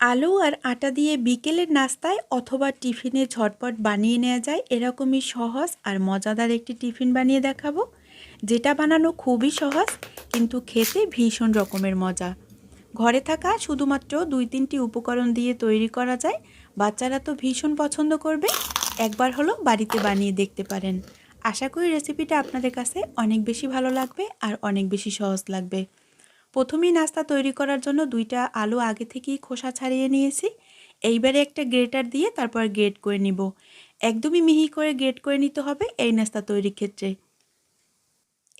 আলু আর আটা দিয়ে বিকেলের নাস্তায় অথবা টিফিনে ঝটপট বানিয়ে নেওয়া যায়। এরকমই সহজ আর মজাদার একটি টিফিন বানিয়ে দেখাবো। যেটা বানানো খুবই সহজ, কিন্তু খেতে ভীষণ রকমের মজা। ঘরে থাকা শুধুমাত্র দুই তিনটি উপকরণ দিয়ে তৈরি করা যায়। বাচ্চারা তো ভীষণ পছন্দ করবে। একবার হলো বাড়িতে বানিয়ে দেখতে পারেন। আশা করি রেসিপিটা আপনাদের কাছে অনেক বেশি ভালো লাগবে আর অনেক বেশি সহজ লাগবে। প্রথমেই নাস্তা তৈরি করার জন্য দুইটা আলু আগে থেকেই খোসা ছাড়িয়ে নিয়েছি। এইবারে একটা গ্রেটার দিয়ে তারপর গ্রেট করে নিব। একদমই মিহি করে গ্রেট করে নিতে হবে এই নাস্তা তৈরির ক্ষেত্রে।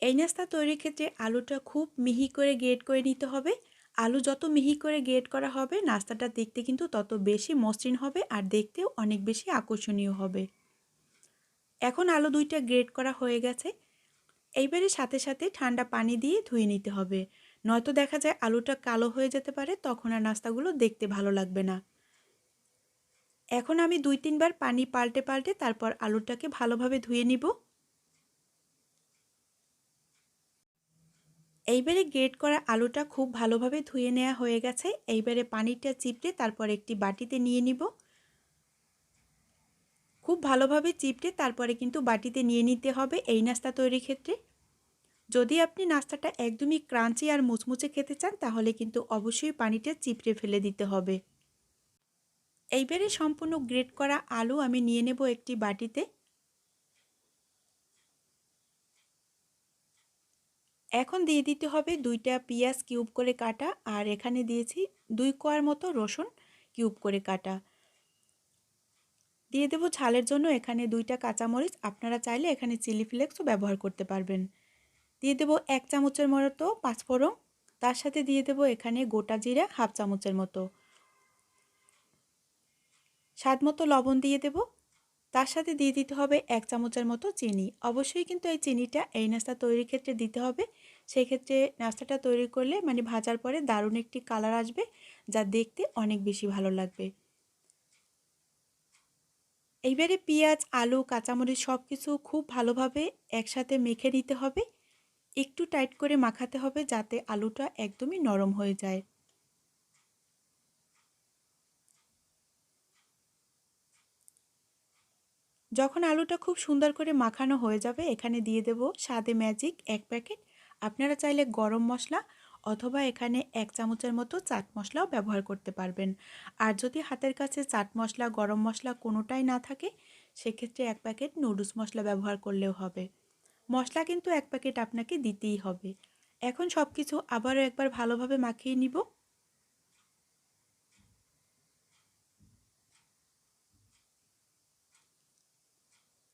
এই নাস্তা তৈরির ক্ষেত্রে আলুটা খুব মিহি করে গ্রেট করে নিতে হবে। আলু যত মিহি করে গ্রেট করা হবে, নাস্তাটা দেখতে কিন্তু তত বেশি মসৃণ হবে আর দেখতেও অনেক বেশি আকর্ষণীয় হবে। এখন আলু দুইটা গ্রেট করা হয়ে গেছে। এইবারে সাথে সাথে ঠান্ডা পানি দিয়ে ধুয়ে নিতে হবে। নয়তো দেখা যায় আলুটা কালো হয়ে যেতে পারে, তখন আর নাস্তাগুলো দেখতে ভালো লাগবে না। এখন আমি দুই তিনবার পানি পাল্টে পাল্টে তারপর আলুটাকে ভালোভাবে ধুয়ে নিব। এইবারে গ্রেট করা আলুটা খুব ভালোভাবে ধুয়ে নেওয়া হয়ে গেছে। এইবারে পানিটা চিপড়ে তারপর একটি বাটিতে নিয়ে নিব। খুব ভালোভাবে চিপড়ে তারপরে কিন্তু বাটিতে নিয়ে নিতে হবে এই নাস্তা তৈরির ক্ষেত্রে। যদি আপনি নাস্তাটা একদমই ক্রাঞ্চি আর মুচমুচে খেতে চান, তাহলে কিন্তু অবশ্যই পানিটা চিপড়ে ফেলে দিতে হবে। এইবারে সম্পূর্ণ গ্রেট করা আলু আমি নিয়ে নেব একটি বাটিতে। এখন দিয়ে দিতে হবে দুইটা পেঁয়াজ কিউব করে কাটা, আর এখানে দিয়েছি দুই কোয়ার মতো রসুন কিউব করে কাটা। দিয়ে দেবো ঝালের জন্য এখানে দুইটা কাঁচামরিচ। আপনারা চাইলে এখানে চিলি ফ্লেক্সও ব্যবহার করতে পারবেন। দিয়ে দেবো এক চামচের মতো পাঁচফোড়ন। তার সাথে দিয়ে দেবো এখানে গোটা জিরা হাফ চামচের মতো। স্বাদ মতো লবণ দিয়ে দেব। তার সাথে দিয়ে দিতে হবে এক চামচের মতো চিনি। অবশ্যই কিন্তু এই চিনিটা এই নাস্তা তৈরির ক্ষেত্রে দিতে হবে। সেই ক্ষেত্রে নাস্তাটা তৈরি করলে মানে ভাজার পরে দারুণ একটি কালার আসবে, যা দেখতে অনেক বেশি ভালো লাগবে। এইবারে পেঁয়াজ, আলু, কাঁচামরিচ সব কিছু খুব ভালোভাবে একসাথে মেখে নিতে হবে। একটু টাইট করে মাখাতে হবে যাতে আলুটা একদমই নরম হয়ে যায়। যখন আলুটা খুব সুন্দর করে মাখানো হয়ে যাবে, এখানে দিয়ে দেব স্বাদে ম্যাজিক এক প্যাকেট। আপনারা চাইলে গরম মশলা অথবা এখানে এক চামচের মতো চাট মশলাও ব্যবহার করতে পারবেন। আর যদি হাতের কাছে চাট মশলা, গরম মশলা কোনোটাই না থাকে, সেক্ষেত্রে এক প্যাকেট নুডলস মশলা ব্যবহার করলেও হবে। মশলা কিন্তু এক প্যাকেট আপনাকে দিতেই হবে। এখন সব কিছু আবারও একবার ভালোভাবে মাখিয়ে নিব।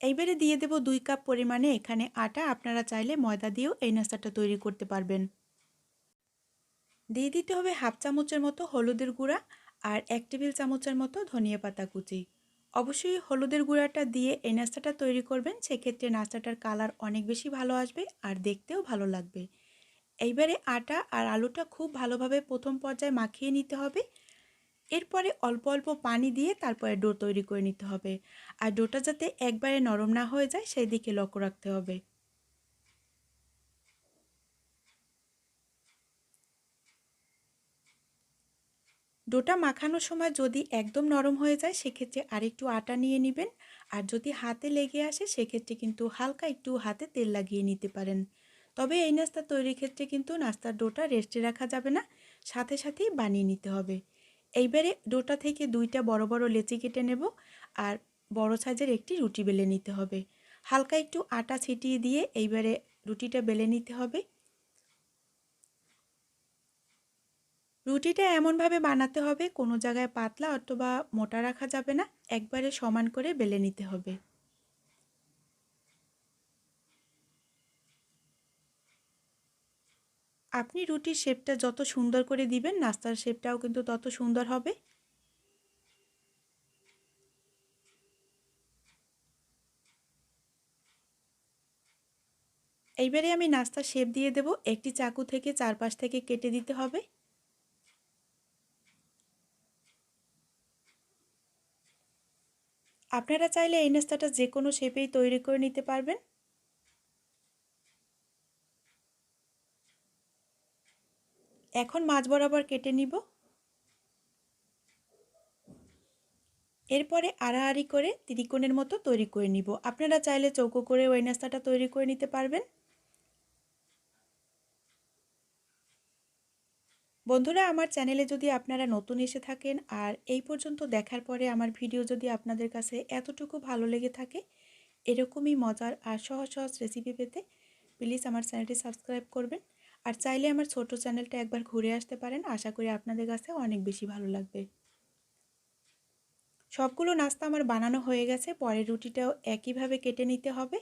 এইবারে দিয়ে দেব দুই কাপ পরিমাণে এখানে আটা। আপনারা চাইলে ময়দা দিয়েও এই নাস্তাটা তৈরি করতে পারবেন। দিয়ে দিতে হবে হাফ চামচের মতো হলুদের গুঁড়া আর এক টেবিল চামচের মতো ধনিয়া পাতা কুচি। অবশ্যই হলুদের গুঁড়াটা দিয়ে এই নাস্তাটা তৈরি করবেন। সেক্ষেত্রে নাস্তাটার কালার অনেক বেশি ভালো আসবে আর দেখতেও ভালো লাগবে। এইবারে আটা আর আলুটা খুব ভালোভাবে প্রথম পর্যায়ে মাখিয়ে নিতে হবে। এরপরে অল্প অল্প পানি দিয়ে তারপরে ডো তৈরি করে নিতে হবে। আর ডোটা যাতে একবারে নরম না হয়ে যায়, সেই দিকে লক্ষ্য রাখতে হবে। ডোটা মাখানোর সময় যদি একদম নরম হয়ে যায়, সেক্ষেত্রে আরেকটু আটা নিয়ে নেবেন। আর যদি হাতে লেগে আসে, সেক্ষেত্রে কিন্তু হালকা একটু হাতে তেল লাগিয়ে নিতে পারেন। তবে এই নাস্তা তৈরির ক্ষেত্রে কিন্তু নাস্তার ডোটা রেস্টে রাখা যাবে না, সাথে সাথেই বানিয়ে নিতে হবে। এইবারে ডোটা থেকে দুইটা বড় বড় লেচি কেটে নেব আর বড় সাইজের একটি রুটি বেলে নিতে হবে। হালকা একটু আটা ছিটিয়ে দিয়ে এইবারে রুটিটা বেলে নিতে হবে। রুটিটা এমনভাবে বানাতে হবে, কোনো জায়গায় পাতলা অথবা মোটা রাখা যাবে না, একবারে সমান করে বেলে নিতে হবে। আপনি রুটির শেপটা যত সুন্দর করে দিবেন, নাস্তার শেপটাও কিন্তু তত সুন্দর হবে। এইবারে আমি নাস্তার শেপ দিয়ে দেব, একটি চাকু থেকে চারপাশ থেকে কেটে দিতে হবে। আপনারা চাইলে এই নাস্তাটা যে কোনো শেপেই তৈরি করে নিতে পারবেন। এখন মাছ বরাবর কেটে নিব। এরপরে আড়াআড়ি করে ত্রিকোণের মতো তৈরি করে নিব। আপনারা চাইলে চৌকো করে ওই নাস্তাটা তৈরি করে নিতে পারবেন। বন্ধুরা, আমার চ্যানেলে যদি আপনারা নতুন এসে থাকেন আর এই পর্যন্ত দেখার পরে আমার ভিডিও যদি আপনাদের কাছে এতটুকু ভালো লেগে থাকে, এরকমই মজার আর সহজ সহজ রেসিপি পেতে প্লিজ আমার চ্যানেলটি সাবস্ক্রাইব করবেন। আর চাইলে আমার ছোট চ্যানেলটা একবার ঘুরে আসতে পারেন, আশা করি আপনাদের কাছে অনেক বেশি ভালো লাগবে। সবগুলো নাস্তা আমার বানানো হয়ে গেছে পরের রুটিটাও একইভাবে কেটে নিতে হবে।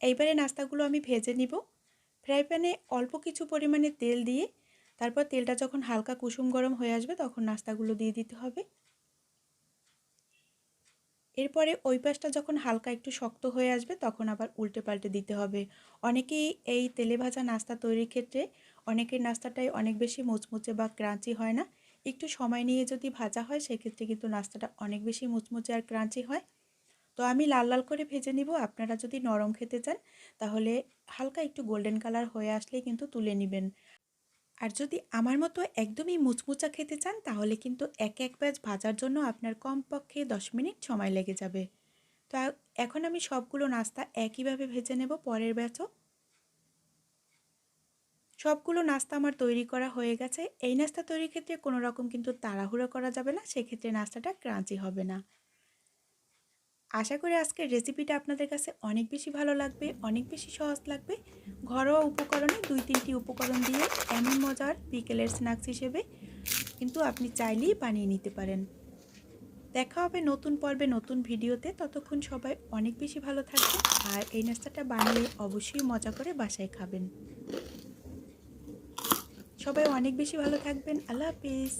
এইবারে নাস্তাগুলো আমি ভেজে নিব। ফ্রাই প্যানে অল্প কিছু পরিমাণে তেল দিয়ে তারপর তেলটা যখন হালকা কুসুম গরম হয়ে আসবে তখন নাস্তাগুলো দিয়ে দিতে হবে। এরপরে ওই পাশটা যখন হালকা একটু শক্ত হয়ে আসবে তখন আবার উল্টে পাল্টে দিতে হবে। অনেকেই এই তেলে ভাজা নাস্তা তৈরির ক্ষেত্রে অনেকের নাস্তাটাই অনেক বেশি মুচমুচে বা ক্রাঞ্চি হয় না। একটু সময় নিয়ে যদি ভাজা হয় সেক্ষেত্রে কিন্তু নাস্তাটা অনেক বেশি মুচমুচে আর ক্রাঞ্চি হয়। তো আমি লাল লাল করে ভেজে নিব। আপনারা যদি নরম খেতে চান তাহলে হালকা একটু গোল্ডেন কালার হয়ে আসলেই কিন্তু তুলে নেবেন। আর যদি আমার মতো একদমই মুচমুচা খেতে চান, তাহলে কিন্তু এক এক ব্যাচ ভাজার জন্য আপনার কমপক্ষে দশ মিনিট সময় লেগে যাবে। তো এখন আমি সবগুলো নাস্তা একইভাবে ভেজে নেব, পরের ব্যাচও। সবগুলো নাস্তা আমার তৈরি করা হয়ে গেছে। এই নাস্তা তৈরির ক্ষেত্রে কোনো রকম কিন্তু তাড়াহুড়ো করা যাবে না, সেক্ষেত্রে নাস্তাটা ক্রাঞ্চি হবে না। আশা করি আজকের রেসিপিটা আপনাদের কাছে অনেক বেশি ভালো লাগবে, অনেক বেশি সহজ লাগবে। ঘরোয়া উপকরণে দুই তিনটি উপকরণ দিয়ে এমন মজার বিকেলের স্ন্যাক্স হিসেবে কিন্তু আপনি চাইলেই বানিয়ে নিতে পারেন। দেখা হবে নতুন পর্বে নতুন ভিডিওতে। ততক্ষণ সবাই অনেক বেশি ভালো থাকবে আর এই নাস্তাটা বানিয়ে অবশ্যই মজা করে বাসায় খাবেন। সবাই অনেক বেশি ভালো থাকবেন। আল্লাহ হাফিজ।